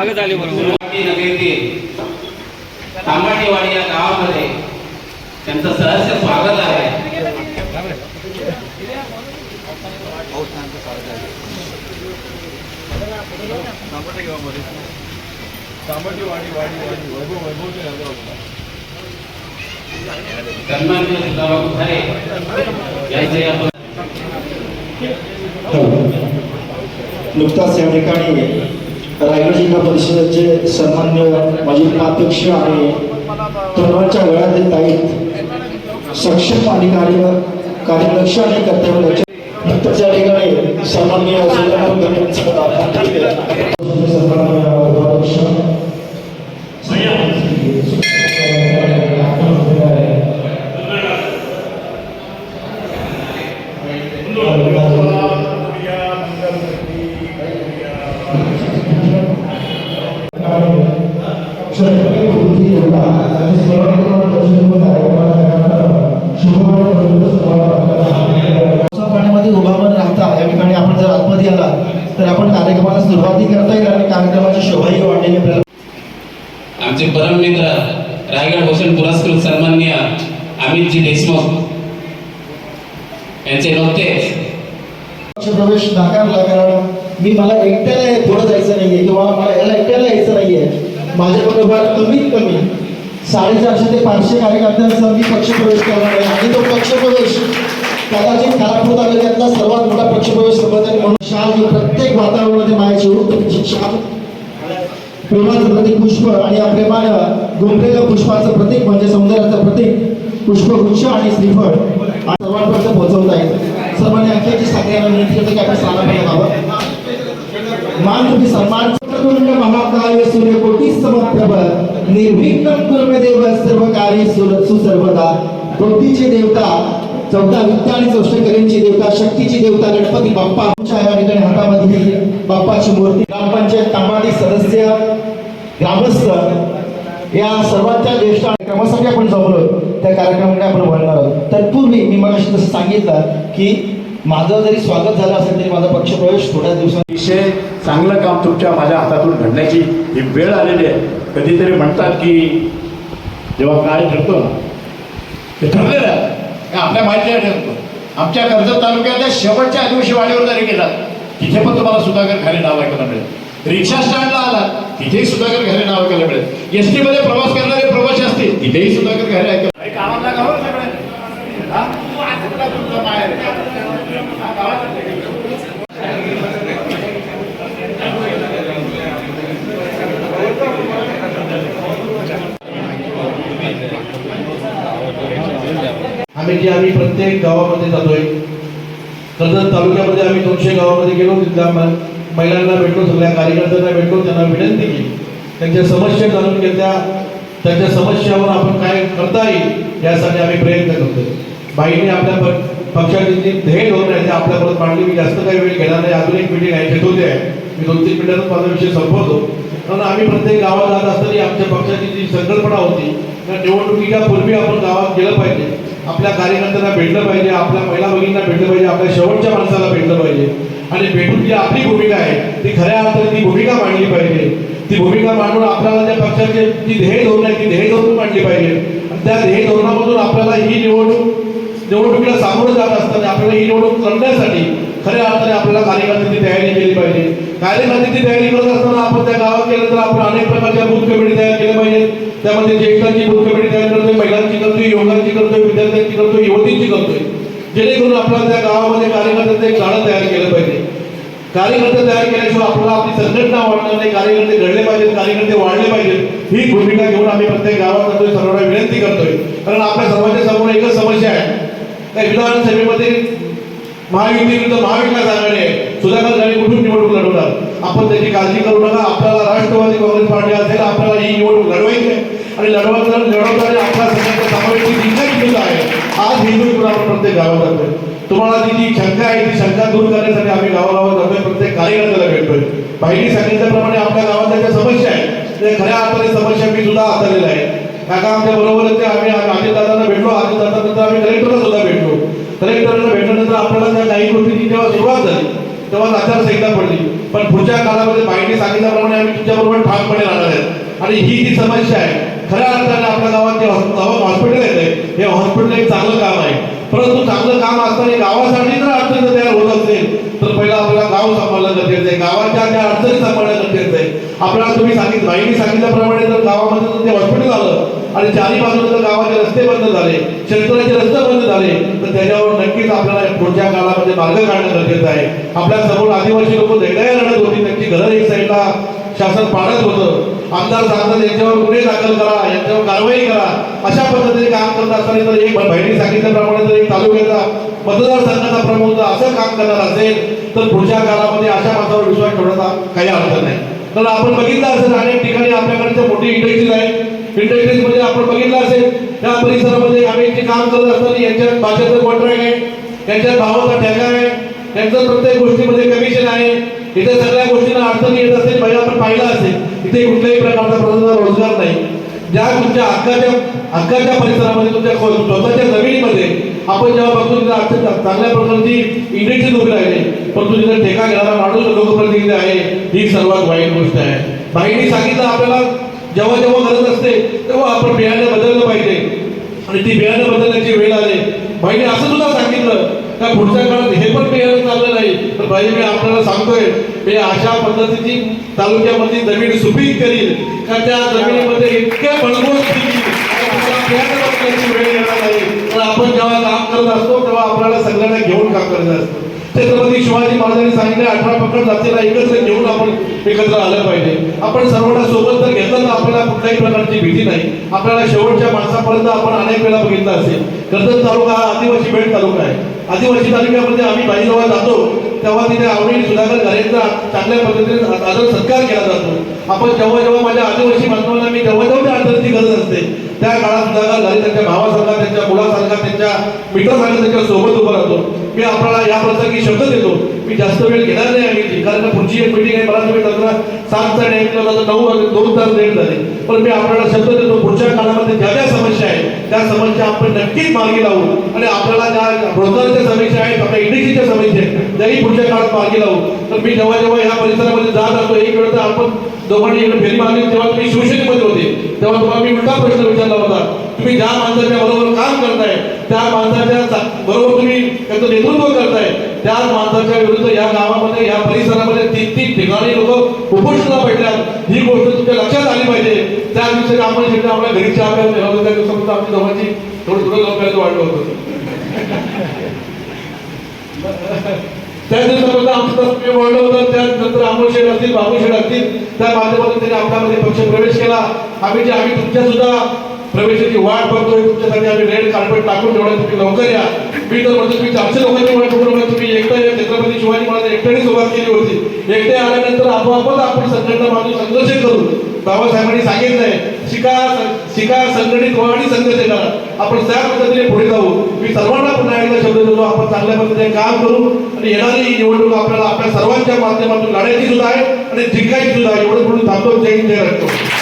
मागे झाले बरोबर. या गावामध्ये त्यांचं सहर्ष स्वागत आहे. सन्माननीय सुधाबाबू खरे यांचे आपण नुकताच या ठिकाणी रायगड जिल्हा परिषदेचे सन्मान्य माझे उपाध्यक्ष आणि तरुणांच्या गळ्यातील ताईत सक्षम आणि कार्य कार्यदक्ष आणि कर्तव्य लक्ष या ठिकाणी सन्मान्य सुधाकर उपाध्यक्ष आपण कार्यक्रमाला सुरुवातही करता येईल आणि कार्यक्रमाची शोभाही वाढलेली आपल्याला आमचे परममित्र रायगड भूषण पुरस्कृत सन्माननीय अमितजी देशमुख यांचे नुकतेच प्रवेश नाकारला कारण मी मला एकट्याला पुढे जायचं नाहीये किंवा मला याला एकट्याला यायचं नाहीये. माझ्याबरोबर कमीत कमी साडेचारशे ते पाचशे कार्यकर्त्यांचा मी पक्षप्रवेश करणार आहे. आणि तो पक्षप्रवेश कदाचित खालापूर तालुक्यातला सर्वात मोठा पक्षप्रवेश म्हणून शाल प्रत्येक वातावरणामध्ये मायाची उठते शाल प्रेमाचं प्रतीक पुष्प आणि या प्रेमानं गुंफलेलं पुष्पाचं प्रतीक म्हणजे सौंदर्याचं प्रतीक पुष्पगुच्छ आणि श्रीफळ. सर्वांपर्यंत पोहोचवत आहेत सर्वांनी अखेरची सगळ्यांना विनंती करते की आपण स्थानापन्न व्हावं मान तुम्ही सन्मान चक्रतुंड महाकाय सूर्यकोटी समप्रभ निर्विघ्नं कुर्मे देव सर्व कार्य सुसर्वदा. बुद्धीची देवता चौदा विद्या आणि चौष्टकरींची देवता शक्तीची देवता गणपती बाप्पा आमच्या या ठिकाणी हातामध्ये बाप्पाची मूर्ती ग्रामपंचायत तांबाडी सदस्य ग्रामस्थ या सर्वांच्या ज्येष्ठ कार्यक्रमासाठी आपण जमलो. त्या कार्यक्रमाकडे आपण वळणार आहोत. तत्पूर्वी मी मला जसं सांगितलं की माझं जरी स्वागत झालं असेल तरी माझा पक्षप्रवेश थोड्या दिवसात अतिशय चांगलं काम तुमच्या माझ्या हातातून घडण्याची ही वेळ आलेली आहे. कधीतरी म्हणतात की जेव्हा काय ठरतो ना ते ठरलेलं आहे. आपल्या माहिती ठरतो आमच्या कर्जत तालुक्यातल्या शेवटच्या आदिवासी वाडीवर जरी गेलात तिथे पण तुम्हाला सुधाकर घाले नाव ऐकायला मिळेल. रिक्षा स्टँडला आलात तिथेही सुधाकर घाले नाव ऐकायला मिळेल. एस टी मध्ये प्रवास करणारे प्रवासी असतील तिथेही सुधाकर घाले ऐकायला एक गावातला गाव आहे सगळे? आम्ही जे आम्ही प्रत्येक गावामध्ये जातोय कर्जत तालुक्यामध्ये आम्ही दोनशे गावामध्ये गेलो तिथल्या महिलांना भेटलो सगळ्या कार्यकर्त्यांना भेटलो त्यांना विनंती केली. त्यांच्या समस्या जाणून घेतल्या त्यांच्या समस्यावर आपण काय करता येईल यासाठी आम्ही प्रयत्न करतोय. बाईने आपल्या पक्षाची जी ध्येय धोरण आहे ते आपल्याबरोबर मांडली. मी जास्त काही वेळ घेणार नाही अजून एक मिटिंग आहे ठेवते आहे मी दोन तीन मिनिटातच माझा विषय संपवतो. कारण आम्ही प्रत्येक गावात जात असताना आमच्या पक्षाची जी संकल्पना होती त्या निवडणुकीच्या पूर्वी आपण गावात गेलं पाहिजे. आपल्या कार्यकर्त्यांना भेटलं पाहिजे आपल्या महिला भगिनींना भेटलं पाहिजे आपल्या शेवटच्या माणसाला भेटलं पाहिजे. आणि भेटून जी आपली भूमिका आहे ती खऱ्या अर्थाने ती भूमिका मांडली पाहिजे. ती भूमिका मांडून आपल्याला त्या पक्षाचे जी ध्येय धोरण आहे ती ध्येय धोरण मांडली पाहिजे. आणि त्या ध्येय धोरणामधून आपल्याला ही निवडणूक निवडणुकीला सामोरं जात असताना आपल्याला ही निवडणूक करण्यासाठी खऱ्या अर्थाने आपल्याला कार्यकर्त्यांची तयारी केली पाहिजे. कार्यकर्त्यांची तयारी करत असताना आपण त्या गावात केलं तर आपण अनेक प्रकारच्या बूथ कमिटी तयार केल्या पाहिजे त्यामध्ये ज्येष्ठांची बूथ कमिटी तयार करतोय महिलांची करतोय युवकांची करतोय करतोय. जेणेकरून आपल्याला त्या गावामध्ये कार्यकर्त्यांचं एक गाणं तयार केलं पाहिजे. कार्यकर्ते तयार केल्याशिवाय आपल्याला आपली संघटना वाढणार नाही कार्यकर्ते घडले पाहिजेत कार्यकर्ते वाढले पाहिजेत. ही भूमिका घेऊन आम्ही प्रत्येक गावात जातोय सर्वांना विनंती करतोय. कारण आपल्या सर्वांच्या समोर एकच समस्या आहे. त्या विधानसभेमध्ये महायुती विरुद्ध महाविकास आघाडी आहे. सुधाकर गाडी कुठून निवडणूक लढवणार? आपण त्याची काळजी करू नका. आपल्याला राष्ट्रवादी काँग्रेस पार्टी असेल आपल्याला ही निवडणूक लढवायची आहे. आणि लढवताना लढवताना आपल्या सगळ्यांच्या समावेशची हिंदू आपण प्रत्येक गावात जातोय. तुम्हाला ती जी शंका आहे ती शंका दूर करण्यासाठी आम्ही गावागावात जातोय. प्रत्येक कार्यकर्त्याला भेटतोय. बहिणी सांगितल्याप्रमाणे आपल्या गावातल्या ज्या समस्या आहेत त्या खऱ्या अर्थाने समस्या मी सुद्धा हाताळलेल्या आहे काका आमच्या बरोबर ते आम्ही अजित दादांना भेटलो. अजित दादानंतर आम्ही कलेक्टरला सुद्धा भेटलो. कलेक्टरला भेटल्यानंतर आपल्याला त्या काही गोष्टीची जेव्हा सुरुवात झाली तेव्हा आचारसंहिता पडली. पण पुढच्या काळामध्ये बाईंनी सांगितल्याप्रमाणे आम्ही तुमच्याबरोबर ठामपणे राहणार आहेत आणि ही जी समस्या आहे खऱ्या अर्थाने आपल्या गावात जे हॉस- हॉस्पिटल येते हे हॉस्पिटल एक चांगलं काम आहे. परंतु चांगलं काम असताना गावासाठी जर अडचण तयार होत असेल तर पहिला आपल्याला गाव सांभाळणं गरजेचं आहे. गावाच्या त्या अडचणी सांभाळणं गरजेचं आहे. आपल्याला तुम्ही सांगितलं माहिती सांगितल्याप्रमाणे जर गावामध्ये ते हॉस्पिटल आलं आणि चारी बाजूला जर गावाचे रस्ते बंद झाले शेतकऱ्याचे रस्ते बंद झाले तर त्याच्यावर नक्कीच आपल्याला पुढच्या काळामध्ये मार्ग काढणं गरजेचं आहे. आपल्यासमोर आदिवासी लोक वेगळ्या लढत होती त्यांची घरं एक साईडला शासन पाडत होतं. आमदार सांगतात यांच्यावर गुन्हे दाखल करा यांच्यावर कारवाई करा. अशा पद्धतीने काम करत असताना जर एक बहिणी सांगितल्याप्रमाणे जर एक तालुक्याचा मतदारसंघाचा प्रमुख जर असं काम करणार असेल तर पुढच्या काळामध्ये अशा माणसावर विश्वास ठेवण्याचा काही अर्थ नाही. तर आपण बघितलं असेल अनेक ठिकाणी आपल्याकडे मोठी इंडस्ट्रीज आहे इंडस्ट्रीजमध्ये आपण बघितलं असेल त्या परिसरामध्ये आम्ही जे काम करत असताना यांच्यात भाषेचं कॉन्ट्रॅक्ट आहे त्यांच्या भावाचा ठेका आहे त्यांचं प्रत्येक गोष्टीमध्ये कमिशन आहे. इथे सगळ्या गोष्टींना अडचणी येत असेल पहिले आपण पाहिलं असेल इथे कुठल्याही प्रकारचा प्रकारचा रोजगार नाही. ज्या तुमच्या हक्काच्या हक्काच्या परिसरामध्ये तुमच्या स्वतःच्या जमिनीमध्ये आपण जेव्हा बघतो तिथे अत्यंत चांगल्या प्रकारची इंडस्ट्री उभी राहिली. परंतु तिथे ठेका घेणारा माणूस लोकप्रतिनिधी आहे. ही सर्वात वाईट गोष्ट आहे. बाईंनी सांगितलं आपल्याला जेव्हा जेव्हा गरज असते तेव्हा आपण बियाणं बदललं पाहिजे. आणि ती बियाणं बदलण्याची वेळ आली. बाईने असं सुद्धा सांगितलं का पुढच्या काळात हे पण बियाणं चाललं नाही. तर बाई मी आपल्याला सांगतोय मी अशा पद्धतीची तालुक्यामध्ये जमीन सुपीक करील. का त्या जमिनीमध्ये इतके बळगोस वेळ येणार नाही. तर आपण जेव्हा काम करत असतो तेव्हा आपल्याला सगळ्यांना घेऊन काम करत असतो. छत्रपती शिवाजी महाराजांनी सांगितले अठरा पकड जातीला एकत्र घेऊन आपण एकत्र आलं पाहिजे. आपण सर्वांना सोबत जर घेतलं तर आपल्याला कुठल्याही प्रकारची भीती नाही. आपल्याला शेवटच्या माणसापर्यंत आपण अनेक वेळा बघितलं असेल. कर्जत तालुका हा आदिवासी बेट तालुका आहे. आदिवासी तालुक्यामध्ये आम्ही बाईजवळ जातो तेव्हा तिथे आवडी सुधाकर घरेंचा चांगल्या पद्धतीने आदर सत्कार केला जातो. आपण जेव्हा जेव्हा माझ्या आदिवासी बांधवांना मी जेव्हा जेव्हा त्या गरज असते त्या काळात सुधाकर घरे त्यांच्या भावासारखा त्यांच्या मुलासारखा त्यांच्या मित्रासारखा त्यांच्यासोबत मी आपल्याला या प्रसंगी शब्द देतो. मी जास्त वेळ घेणार नाही आम्ही कारण पुढची एक मीटिंग आहे मला तुम्ही त्यांना सात टाइम एक नऊ दोन तास लेट झाले. पण मी आपल्याला शब्द देतो पुढच्या काळामध्ये ज्या ज्या समस्या आहेत त्या समस्या आपण नक्कीच मार्गी लावू. आणि आपल्याला ज्या रोजगाराच्या समस्या आहेत आपल्या इंडस्ट्रीच्या समस्या आहेत त्याही पुढच्या काळात मार्गी लावू. तर मी जेव्हा जेव्हा ह्या परिसरामध्ये जात असतो एक वेळ तर आपण दोघांनी इकडे फेरी मारली तेव्हा तुम्ही शिवसेनेमध्ये होते. तेव्हा तुम्हाला मी उलटा प्रश्न विचारला होता तुम्ही ज्या माणसाच्या बरोबर काम करताय त्या माणसाच्या बरोबर तुम्ही त्याचं नेतृत्व करताय. त्या माणसाच्या विरुद्ध या गावामध्ये या परिसरामध्ये तीन तीन ठिकाणी लोक उपोषणाला पडल्यात ही गोष्ट तुमच्या लक्षात आली पाहिजे. त्या दिवशी आपण शेवटी आपल्या घरी चहा प्यायला त्या दिवसापर्यंत आपली जवळची थोडं थोडं लोकांचं वाढलं होतं. त्या दिवसापर्यंत आमचं तसं मी होतं. त्यानंतर अमोल शेठ असतील बाबू शेठ असतील त्या माध्यमातून त्यांनी आपल्यामध्ये पक्ष प्रवेश केला. आम्ही जे आम्ही तुमच्या सुद्धा प्रवेशाची वाट बघतोय तुमच्यासाठी आम्ही रेड कार्पेट टाकून ठेवलं तुम्ही लवकर या. मी तर म्हणतो तुम्ही चारशे लोकांची वाट बघून तुम्ही एकटा या. छत्रपती शिवाजी महाराज एकट्याने सुरुवात केली होती. एकटे आल्यानंतर आपोआपच आपण संघटना बांधून संघर्ष करू. बाबासाहेबांनी सांगितलंय शिका शिका संघटित व्हा आणि संघर्ष करा. आपण त्या पद्धतीने पुढे जाऊ. मी सर्वांना पुन्हा एकदा शब्द देतो आपण चांगल्या पद्धतीने काम करू. आणि येणारी ही निवडणूक आपल्याला आपल्या सर्वांच्या माध्यमातून लढायची सुद्धा आहे आणि जिंकायची सुद्धा आहे. एवढं म्हणून थांबतो. जय जय राष्ट्र